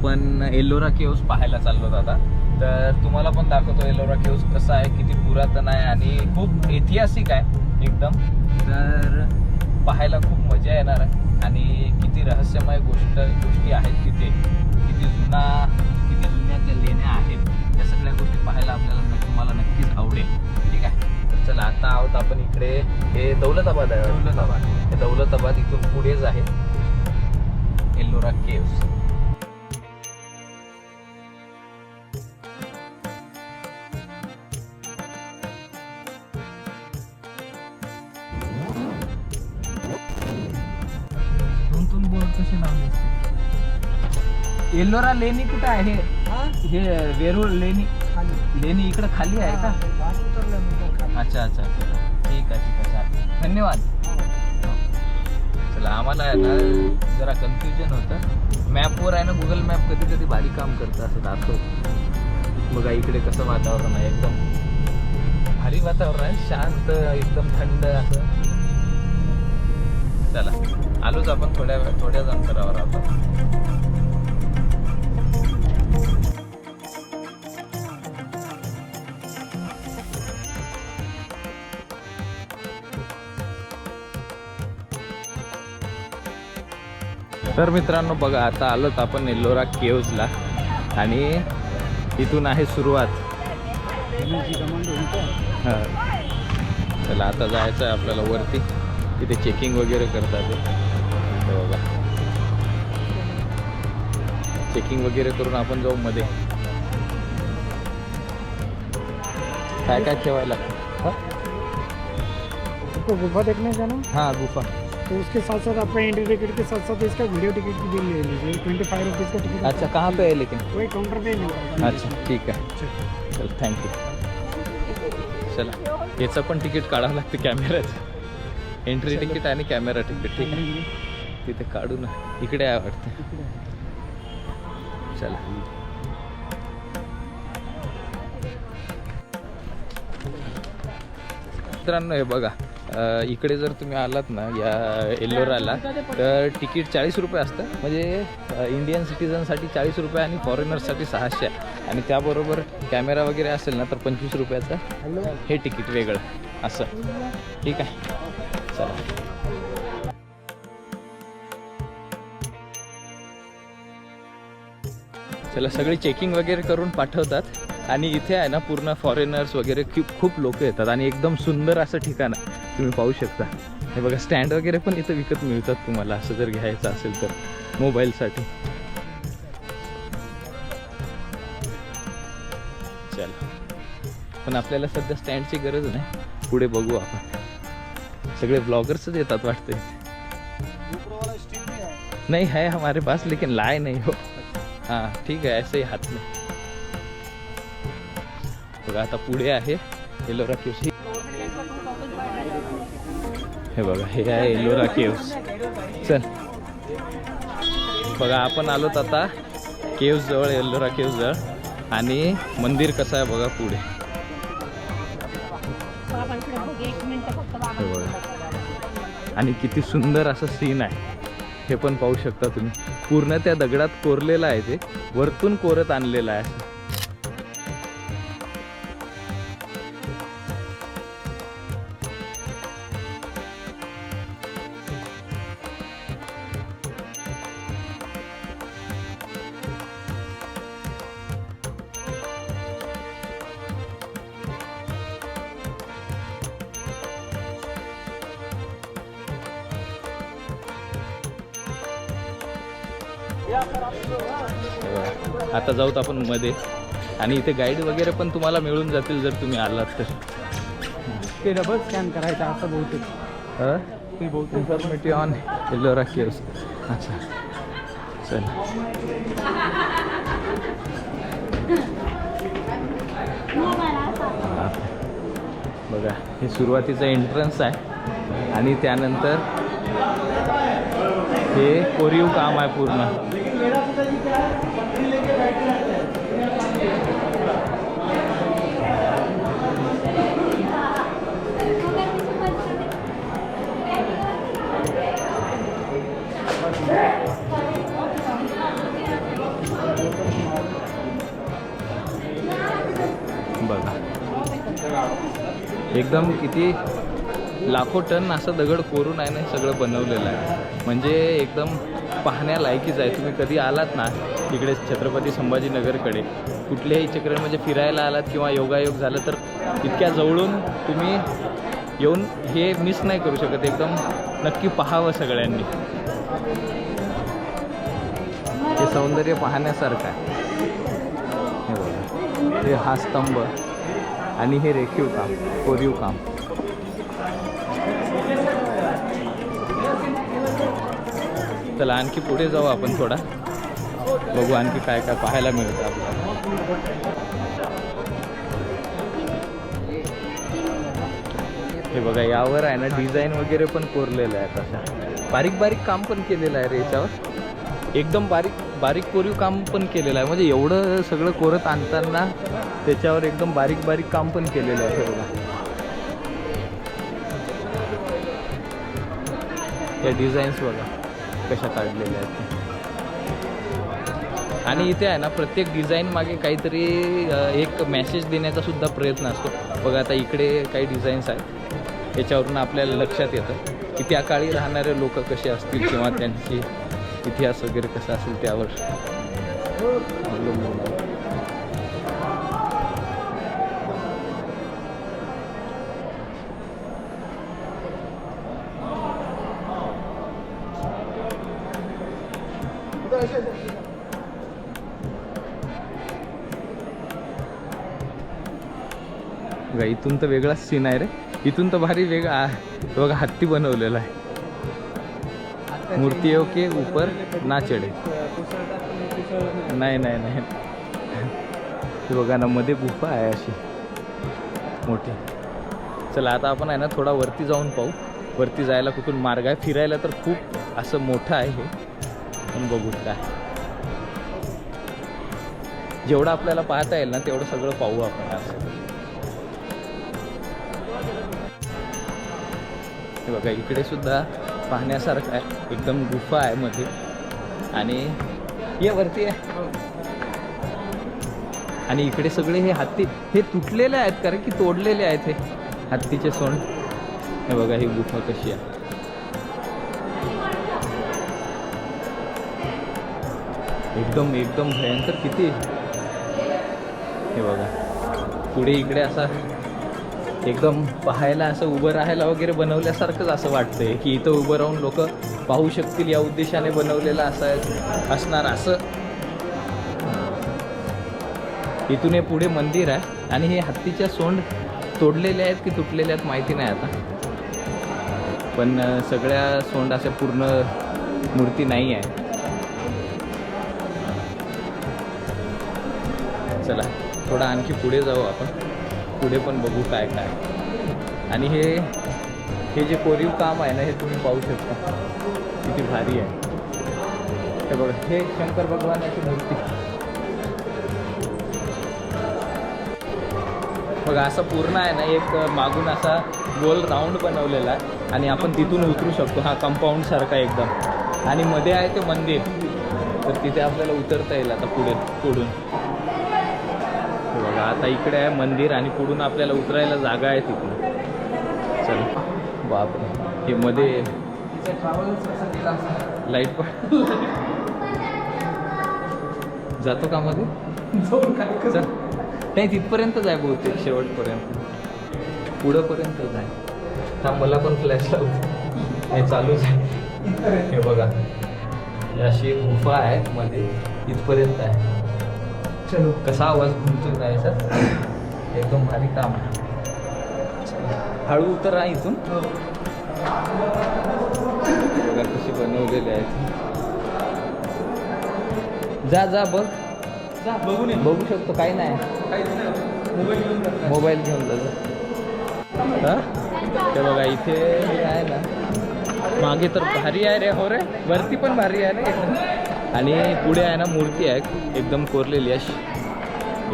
आपण एल्लोरा केव्स पाहायला चाललो आता. तर तुम्हाला पण दाखवतो एल्लोरा केव्स कसं आहे किती पुरातन आहे आणि खूप ऐतिहासिक आहे एकदम. तर पाहायला खूप मजा येणार आहे आणि किती रहस्यमय गोष्ट गोष्टी आहेत तिथे. किती जुना किती जुन्या त्या लेण्या आहेत त्या सगळ्या गोष्टी पाहायला आपल्याला तुम्हाला नक्कीच आवडेल. ठीक आहे? तर चला आता आहोत आपण इकडे. हे दौलताबाद आहे. दौलताबाद. हे दौलताबाद इथून पुढेच आहे एल्लोरा केव्स. एल्लोरा लेणी कुठं आहे? हे? वेरूळ लेणी लेणी इकडं खाली आहे का? अच्छा अच्छा ठीक आहे ठीक आहे चालेल. धन्यवाद. चला आम्हाला आहे ना जरा कन्फ्युजन होतं. मॅपवर आहे ना गुगल मॅप कधी कधी भारी काम करतं असं दाखवत. बघा इकडे कसं वातावरण आहे एकदम भारी वातावरण आहे. शांत एकदम थंड असं. चला आलोच आपण थोड्या वेळ थोड्याच अंतरावर आता तर मित्रांनो बघा आता आलोत आपण एल्लोरा केव्जला. आणि इथून आहे सुरुवात. हा. चला आता जायचं आहे आपल्याला वरती. तिथे चेकिंग वगैरे करतात बघा. चेकिंग वगैरे करून आपण जाऊ मध्ये. काय काय ठेवायला? हा? गुफा का ना हा गुफा. तो उसके साथ साथ आपका एंट्री टिकट के साथ साथ इसका वीडियो टिकट की बिल ले लीजिए ट्वेंटी फाइव रुपीज़ का टिकट अच्छा कहाँ पे है लेकिन? वही काउंटर पे ही मिलता अच्छा ठीक आहे चल थँक्यू चला याचं पण तिकीट काढावं लागतं कॅमेऱ्याचं एंट्री तिकीट आणि कॅमेरा तिकीट ठीक आहे? तिथे काढू ना. इकडे आहे वाटतं. चला. मित्रांनो हे बघा. इकडे जर तुम्ही आलात ना या एल्लोराला तर तिकीट चाळीस रुपये असतं. म्हणजे इंडियन सिटीजनसाठी चाळीस रुपये आणि फॉरेनर्ससाठी सहाशे. आहे. आणि त्याबरोबर कॅमेरा वगैरे असेल ना तर पंचवीस रुपयाचं. हे तिकीट वेगळं. असं. ठीक आहे. चला. चला सगळी चेकिंग वगैरे करून पाठवतात. आणि इथे आहे ना पूर्ण फॉरेनर्स वगैरे खूप खूप लोक येतात. आणि एकदम सुंदर असं ठिकाण आहे. तुम्ही पाहू शकता. हे बघा स्टँड वगैरे पण इथं विकत मिळतात तुम्हाला. असं जर घ्यायचं असेल तर मोबाईलसाठी. चला. पण आपल्याला सध्या स्टँडची गरज नाही. पुढे बघू आपण. सगळे ब्लॉगर्सच येतात वाटते नहीं है हमारे पास लेकिन लाए नहीं हो. हा ठीक आहे ऐसे ही हात नाही. बघा आता पुढे आहे. एलोरा क्युशी हे बघा हे आहे एलोरा केव्स. चल. बघा आपण आलोत आता केव्स जवळ एल्लोरा केव्स जवळ. आणि मंदिर कसं आहे बघा पुढे. हे बघा. आणि किती सुंदर असं सीन आहे. हे पण पाहू शकता तुम्ही. पूर्ण त्या दगडात कोरलेलं आहे ते. वरतून कोरत आणलेलं आहे. आता जाऊत आपण मध्ये. आणि इथे गाईड वगैरे पण तुम्हाला मिळून जातील जर तुम्ही आलात तर. ते डबल स्कॅन करायचं असं बहुतेक. ते बहुतेक. इन्फॉर्मेटिव्ह ऑन एल्लोरा केव्स अच्छा. चल. बघा हे सुरुवातीचं एंट्रन्स आहे. आणि त्यानंतर हे कोरीव काम आहे पूर्ण. एकदम किती लाखो टन असं दगड कोरून आहे ना सगळं बनवलेलं आहे. म्हणजे एकदम पाहण्यालायकीच आहे. तुम्ही कधी आलात ना इकडे छत्रपती संभाजीनगरकडे कुठल्याही चक्र म्हणजे फिरायला आलात किंवा योगायोग झालं तर इतक्या जवळून तुम्ही येऊन हे मिस नाही करू शकत. एकदम नक्की पाहावं सगळ्यांनी. हे सौंदर्य पाहण्यासारखं आहे. हे बघा. हे हा स्तंभ आणि हे रेखीव काम कोरीव काम. चला आणखी पुढे जाऊ आपण थोडा. बघू आणखी काय काय पाहायला मिळतं आपल्याला. हे बघा यावर आहे ना डिझाईन वगैरे पण कोरलेलं आहे तसं बारीक बारीक काम पण केलेलं आहे रे याच्यावर. एकदम बारीक बारीक कोरीव काम पण केलेलं आहे. म्हणजे एवढं सगळं कोरत आणताना त्याच्यावर एकदम बारीक बारीक काम पण केलेलं आहे बघा. या डिझाईन्स बघा. कशा काढलेल्या आहेत. आणि इथे आहे ना प्रत्येक डिझाईन मागे काहीतरी एक मेसेज देण्याचा सुद्धा प्रयत्न असतो. बघा आता इकडे काही डिझाईन्स आहेत. याच्यावरून आपल्याला लक्षात येतं की त्या काळी राहणारे लोक कसे असतील किंवा त्यांची इतिहास वगैरे कसा असेल त्यावर. बघा इथून तर वेगळाच सीन आहे रे. इथून तर भारी वेगळा बघा हत्ती बनवलेला आहे. मूर्तियों के ऊपर ना चढे नाही नाही नाही. बघा ना मध्ये गुफा आहे अशी. मोठी. चला आता आपण आहे ना थोडा वरती जाऊन पाहू. वरती जायला कुठून मार्ग आहे? फिरायला तर खूप असं मोठं आहे हे. पण बघू काय. जेवढं आपल्याला पाहता येईल ना तेवढं सगळं पाहू आपण. असं हे बघा इकडे सुद्धा पाहण्यासारखं आहे. एकदम गुफा आहे मध्ये. आणि ये वरती आहे आणि इकडे सगळे हे हत्ती हे तुटलेले आहेत कारण की तोडलेले आहेत हे हत्तीचे सोंड. हे बघा ही गुफा कशी आहे. एकदम एकदम भयंकर किती. हे बघा पुढे इकडे असा एकदम पाहायला असं उभं राहायला वगैरे बनवल्यासारखंच असं वाटतंय की इथं उभं राहून लोक पाहू शकतील या उद्देशाने बनवलेलं असाय असणार असं. इथून हे पुढे मंदिर आहे आणि हे हत्तीच्या सोंड तोडलेले आहेत की तुटलेले आहेत माहिती नाही आता. पण सगळ्या सोंड अशा पूर्ण मूर्ती नाही आहे. चला थोडा आणखी पुढे जाऊ आपण. पुढे पण बघू काय काय. आणि हे हे जे कोरीव काम आहे ना हे तुम्ही पाहू शकता. किती भारी आहे. हे बघा हे शंकर भगवानाची मूर्ती. बघा असं पूर्ण आहे ना एक मागून असा गोल राऊंड बनवलेला आहे. आणि आपण तिथून उतरू शकतो हा कंपाऊंड सारखा एकदम. आणि मध्ये आहे ते मंदिर. तर तिथे आपल्याला उतरता येईल आता पुढे पुढून. आता इकडे आहे मंदिर आणि पुढून आपल्याला उतरायला जागा आहे तिथून. चल. बापरे. हे मध्ये लाइट पण जातो का मध्ये? नाही तिथपर्यंतच आहे बहुतेक शेवटपर्यंत. पुढंपर्यंतच आहे हा मला पण फ्लॅश लावतो हे चालूच आहे हे बघा. अशी गुफा आहे मध्ये. इथपर्यंत आहे. चलो कसा आवाज घुमतो काय सर एकदम भारी काम. आहे हळू उतरा इथून. बघा कशी बनवलेली आहे. जा जा बघ. जा बघून बघू शकतो काही नाही. मोबाईल घेऊन जा. मोबाईल घेऊन जा. हा? ते बघा इथे हे आहे ना. मागे तर भारी आहे रे हो रे. वरती पण भारी आहे रे. आणि पुढे आहे ना मूर्ती आहे एकदम कोरलेली अशी.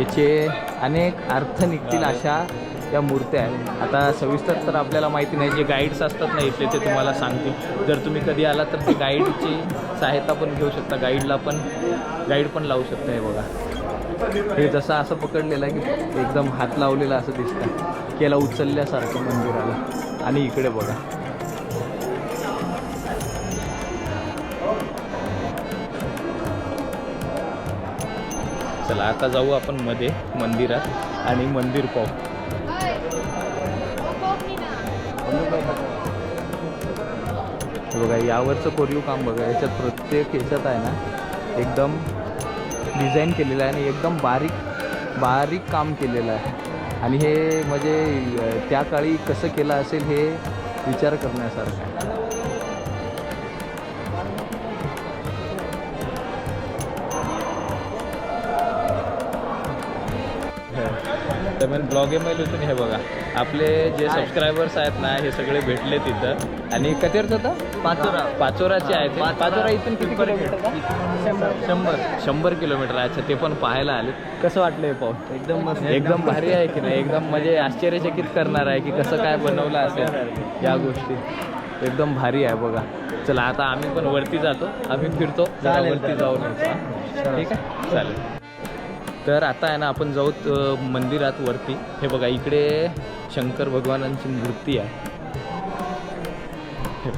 याचे अनेक अर्थ निघतील अशा त्या मूर्त्या आहेत. आता सविस्तर तर आपल्याला माहिती नाही जे गाईड्स असतात ना इथले ते तुम्हाला सांगतील. जर तुम्ही कधी आला तर ते गाईडची सहायता पण घेऊ शकता. गाईडला पण गाईड पण लावू शकता हे बघा. हे जसं असं पकडलेलं आहे की एकदम हात लावलेला असं दिसतं. केला उचलल्यासारखं मंदिराला. आणि इकडे बघा. चला आता जाऊ आपण मध्ये मंदिरात. आणि मंदिर पाहू. बघा यावरचं कोरीव काम बघा याच्यात प्रत्येक ह्याच्यात आहे ना एकदम डिझाईन केलेलं आहे आणि एकदम बारीक बारीक काम केलेलं आहे. आणि हे म्हणजे त्या काळी कसं केलं असेल हे विचार करण्यासारखं आहे. तर मग ब्लॉग एम एल हे बघा. आपले जे सबस्क्रायबर्स आहेत ना हे सगळे भेटले तिथं. आणि कधीवरच होतं पाचोरा. पाचोराचे आहेत. पाचोरा. इथून किती किलोमीटर शंभर. शंभर. किलोमीटर अच्छा ते पण पाहायला आले. कसं वाटलं हे पाहून एकदम मस्त. एकदम भारी आहे की नाही? एकदम म्हणजे आश्चर्यचकित करणार आहे की कसं काय बनवलं असेल या गोष्टी. एकदम भारी आहे बघा. चला आता आम्ही पण वरती जातो. आम्ही फिरतो. वरती जाऊन ठीक आहे? चालेल. तर आता आहे ना आपण जाऊ मंदिरात वरती. हे बघा इकडे शंकर भगवानांची मूर्ती आहे. हे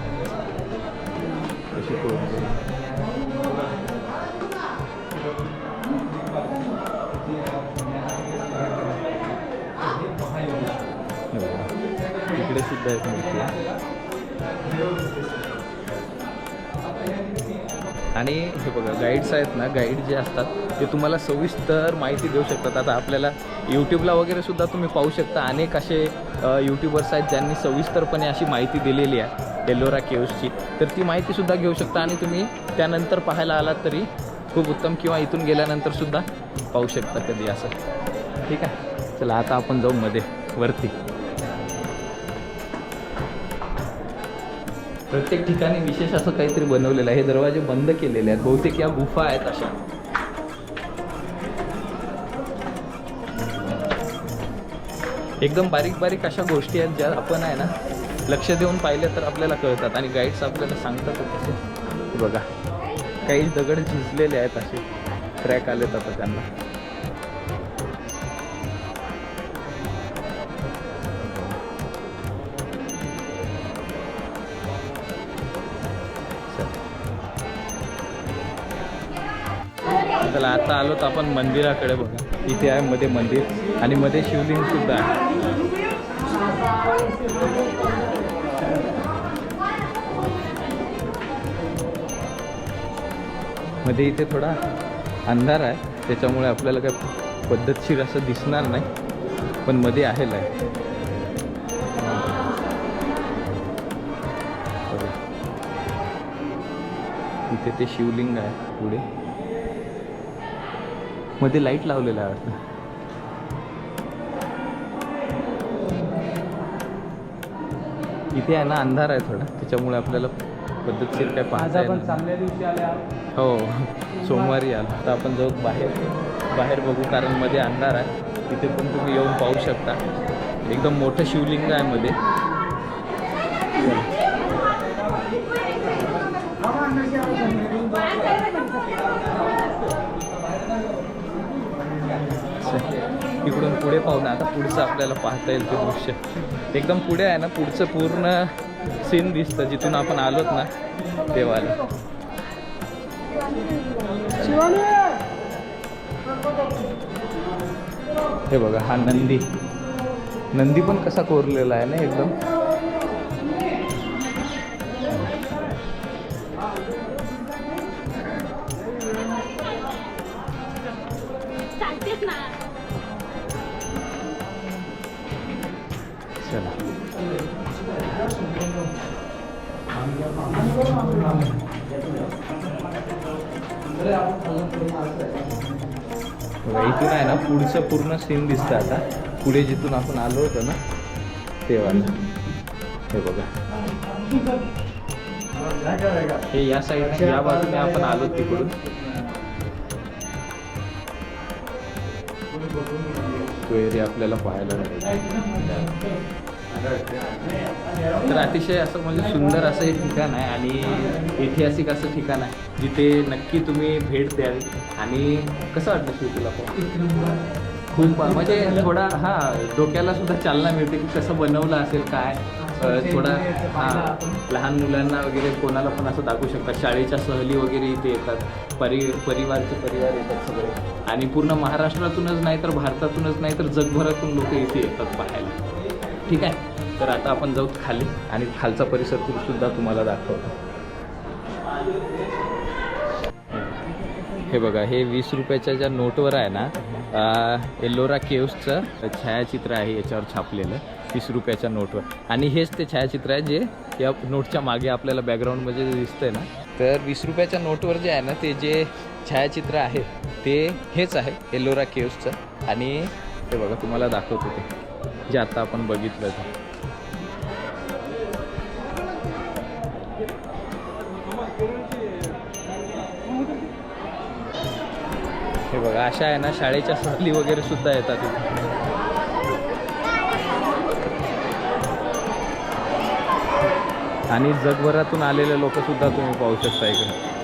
इकडे सुद्धा एक मूर्ती आहे. आणि हे बघा गाईड्स आहेत ना गाईड जे असतात ते तुम्हाला सविस्तर माहिती देऊ शकतात. आता आपल्याला यूट्यूबला वगैरे सुद्धा तुम्ही पाहू शकता. अनेक असे यूट्यूबर्स आहेत ज्यांनी सविस्तरपणे अशी माहिती दिलेली आहे एलोरा केव्सची तर ती माहितीसुद्धा घेऊ शकता आणि तुम्ही त्यानंतर पाहायला आलात तरी खूप उत्तम किंवा इथून गेल्यानंतर सुद्धा पाहू शकता कधी असं. ठीक आहे? चला आता आपण जाऊ मध्ये वरती. प्रत्येक ठिकाणी विशेष असं काहीतरी बनवलेलं आहे. हे दरवाजे बंद केलेले आहेत. बहुतेक या गुफा आहेत अशा. एकदम बारीक बारीक अशा गोष्टी आहेत ज्या आपण आहे ना लक्ष देऊन पाहिले तर आपल्याला कळतात आणि गाईड्स आपल्याला सांगतात तसे. बघा. काही दगड झिजलेले आहेत असे. ट्रॅक आलेत आता त्यांना. चला आता आलो तर आपण मंदिराकडे बघा. इथे आहे मध्ये मंदिर आणि मध्ये शिवलिंग सुद्धा आहे. मध्ये इथे थोडा अंधार आहे. त्याच्यामुळे आपल्याला काय पद्धतशीर असं दिसणार नाही. पण मध्ये आहे लाइट. इथे ते शिवलिंग आहे पुढे. मध्ये लाइट लावलेला आहे वाटतं. इथे आहे ना अंधार आहे थोडा. त्याच्यामुळे आपल्याला पद्धतशीर काय पाहता येत नाही. चांगल्या दिवशी आले आहोत. हो सोमवारी आलो. आता आपण जाऊ बाहेर बाहेर बघू कारण मध्ये अंधार आहे. तिथे पण तुम्ही येऊन पाहू शकता. एकदम मोठं शिवलिंग आहे मध्ये. पुढे पाहू ना. आता पुढचं आपल्याला पाहता येईल ते दृश्य. एकदम पुढे आहे ना पुढचं पूर्ण सीन दिसतं जिथून आपण आलोत ना तेव्हाला हे बघा हा नंदी. नंदी पण कसा कोरलेला आहे ना एकदम? बघा इथून आहे ना पुढचं पूर्ण सीन दिसतं आता. पुढे जिथून आपण आलो होतो ना तेव्हा हे बघा. हे या साईड या बाजूने आपण आलो तिकडून. तो आपल्याला पाहायला मिळेल. तर अतिशय असं म्हणजे सुंदर असं एक ठिकाण आहे आणि ऐतिहासिक असं ठिकाण आहे जिथे नक्की तुम्ही भेट द्यावी आणि कसं वाटलं शिव तुला पण? खूप म्हणजे थोडा हा डोक्याला सुद्धा चालना मिळते की कसं बनवलं असेल काय थोडा हा लहान मुलांना वगैरे कोणाला पण असं दाखवू शकतात शाळेच्या सहली वगैरे इथे येतात परि परिवारचे परिवार येतात सगळे. आणि पूर्ण महाराष्ट्रातूनच नाही तर भारतातूनच नाही तर जगभरातून लोक इथे येतात पाहायला. ठीक आहे? तर आता आपण जाऊ खाली आणि खालचा परिसर सुद्धा तुम्हाला दाखवतो. हे बघा हे वीस रुपयाच्या ज्या नोटवर आहे ना एलोरा केव्सचं छायाचित्र आहे याच्यावर छापलेलं वीस रुपयाच्या नोटवर. आणि हेच ते छायाचित्र आहे जे या नोटच्या मागे आपल्याला बॅकग्राऊंडमध्ये जे दिसतंय ना. तर वीस रुपयाच्या नोटवर जे आहे ना ते जे छायाचित्र आहे ते हेच आहे एल्लोरा केव्सचं. आणि हे बघा तुम्हाला दाखवतो ते जे आता आपण बघितलं बघा अशा आहे ना शाळेच्या सहली वगैरे सुद्धा येतात. आणि जगभरातून आलेले लोक सुद्धा तुम्ही पाहू शकता इकडे.